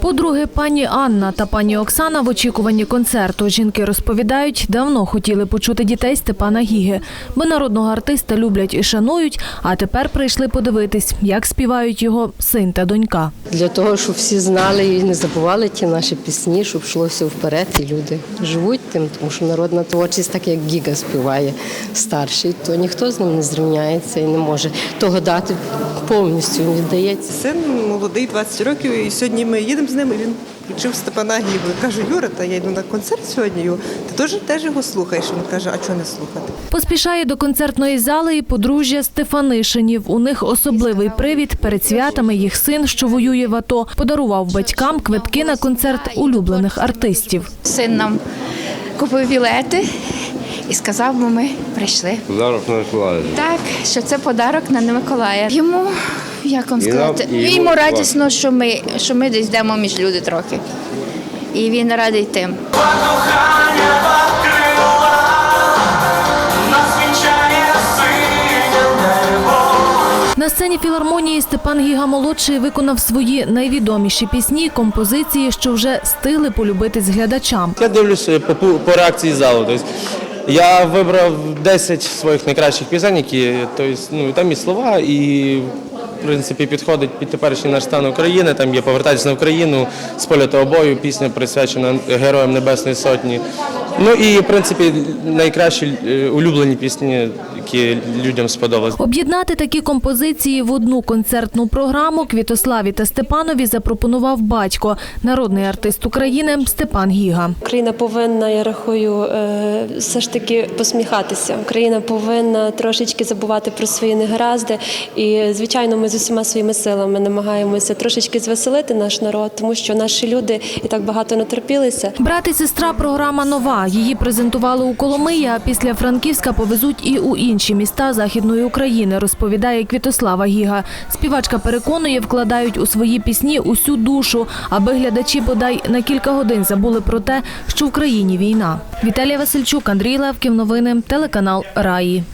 По-друге, пані Анна та пані Оксана в очікуванні концерту. Жінки розповідають, давно хотіли почути дітей Степана Гіги, бо народного артиста люблять і шанують, а тепер прийшли подивитись, як співають його син та донька. Для того, щоб всі знали і не забували ті наші пісні, щоб йшло все вперед, і люди живуть тим, тому що народна творчість, так як Гіга співає старший, то ніхто з ним не зрівняється і не може того дати повністю. Він віддається. Син молодий, 20 років, і сьогодні ми їдемо з ним, і він включив Степана Гігу. Я кажу, Юра, та я йду на концерт сьогодні, ти теж, теж його слухаєш? Він каже, а чого не слухати? Поспішає до концертної зали і подружжя Стефанишинів. У них особливий привід перед святами. Їх син, що воює в АТО, подарував батькам квитки на концерт улюблених артистів. Син нам купив білети і сказав, бо ми прийшли. Подарок на Миколая. Так, що це подарок на Миколая. Йому, як вам сказати, і йому йому радісно, що ми, що ми десь йдемо між люди трохи. І він радий тим. На сцені філармонії Степан Гіга молодший виконав свої найвідоміші пісні, композиції, що вже стили полюбитись глядачам. Я дивлюся по, по- по реакції залу. Тобто, я вибрав 10 своїх найкращих пісень, які тобто, ну, там і слова, і принципі підходить під теперішній наш стан України. Там є повертатися на Україну з поля та обою, пісня присвячена Героям Небесної Сотні. Ну і в принципі найкращі е, улюблені пісні, які людям сподобались. Об'єднати такі композиції в одну концертну програму Квітославі та Степанові запропонував батько, народний артист України Степан Гіга. Україна повинна, я рахую, е, все ж таки посміхатися. Україна повинна трошечки забувати про свої негаразди. І, звичайно, ми з усіма своїми силами намагаємося трошечки звеселити наш народ, тому що наші люди і так багато натерпілися. Брат і сестра програма нова. Її презентували у Коломиї, а після Франківська повезуть і у інші міста Західної України, розповідає Квітослава Гіга. Співачка переконує, вкладають у свої пісні усю душу, аби глядачі бодай на кілька годин забули про те, що в країні війна. Віталія Васильчук, Андрій Левків. Новини, телеканал Раї.